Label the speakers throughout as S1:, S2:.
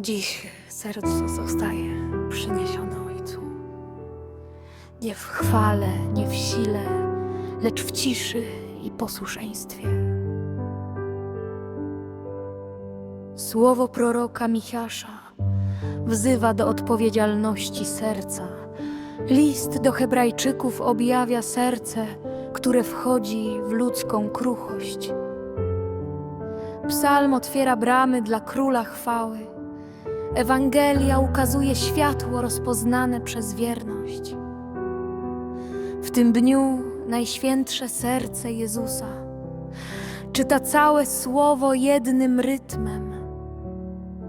S1: Dziś serce zostaje przyniesione Ojcu. Nie w chwale, nie w sile, lecz w ciszy i posłuszeństwie. Słowo proroka Michiasza wzywa do odpowiedzialności serca. List do Hebrajczyków objawia serce, które wchodzi w ludzką kruchość. Psalm otwiera bramy dla króla chwały. Ewangelia ukazuje światło rozpoznane przez wierność. W tym dniu Najświętsze Serce Jezusa czyta całe słowo jednym rytmem.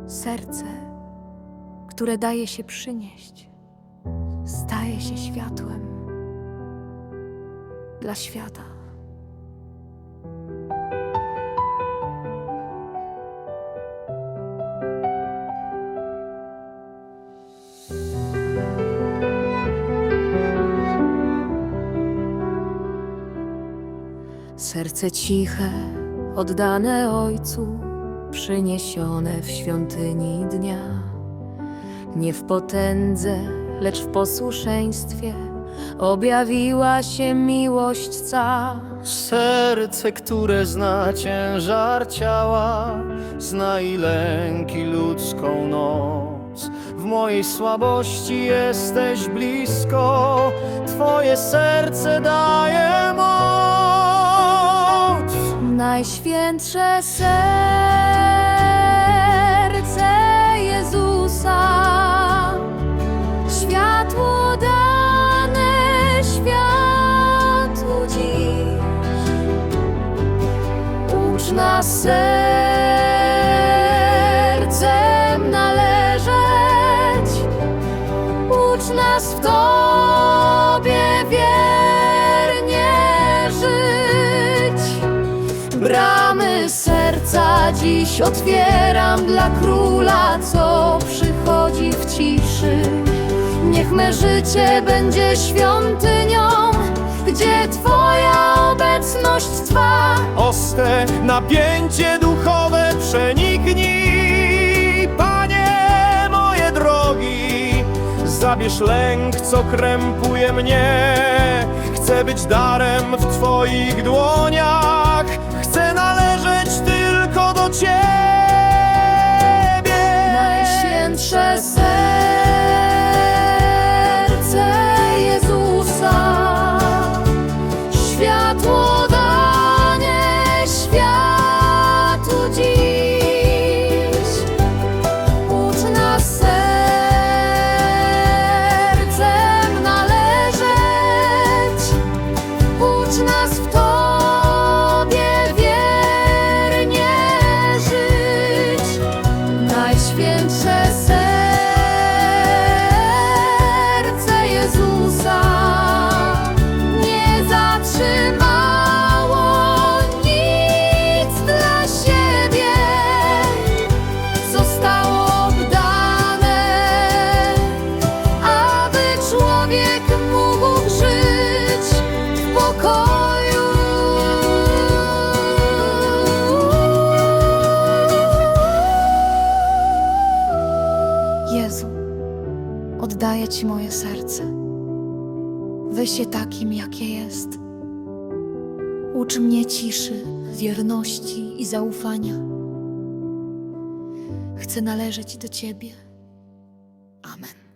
S1: Serce, które daje się przynieść, staje się światłem dla świata. Serce ciche, oddane Ojcu, przyniesione w świątyni dnia. Nie w potędze, lecz w posłuszeństwie objawiła się miłość ca.
S2: Serce, które zna ciężar ciała, zna i lęki ludzką noc. W mojej słabości jesteś blisko, Twoje serce daje
S1: Najświętsze serce Jezusa, światło dane światu dziś. Ucz nas sercem należeć, ucz nas w Tobie Bramy serca dziś otwieram dla króla, co przychodzi w ciszy. Niech me życie będzie świątynią, gdzie Twoja obecność trwa.
S2: Oste napięcie duchowe przeniknij, Panie moje drogi. Zabierz lęk, co krępuje mnie. Chcę być darem w Twoich dłoniach. Chcę należeć Ciebie.
S1: Najświętsze serce Jezusa, światło Oddaję Ci moje serce. Weź je takim, jakie jest. Ucz mnie ciszy, wierności i zaufania. Chcę należeć do Ciebie. Amen.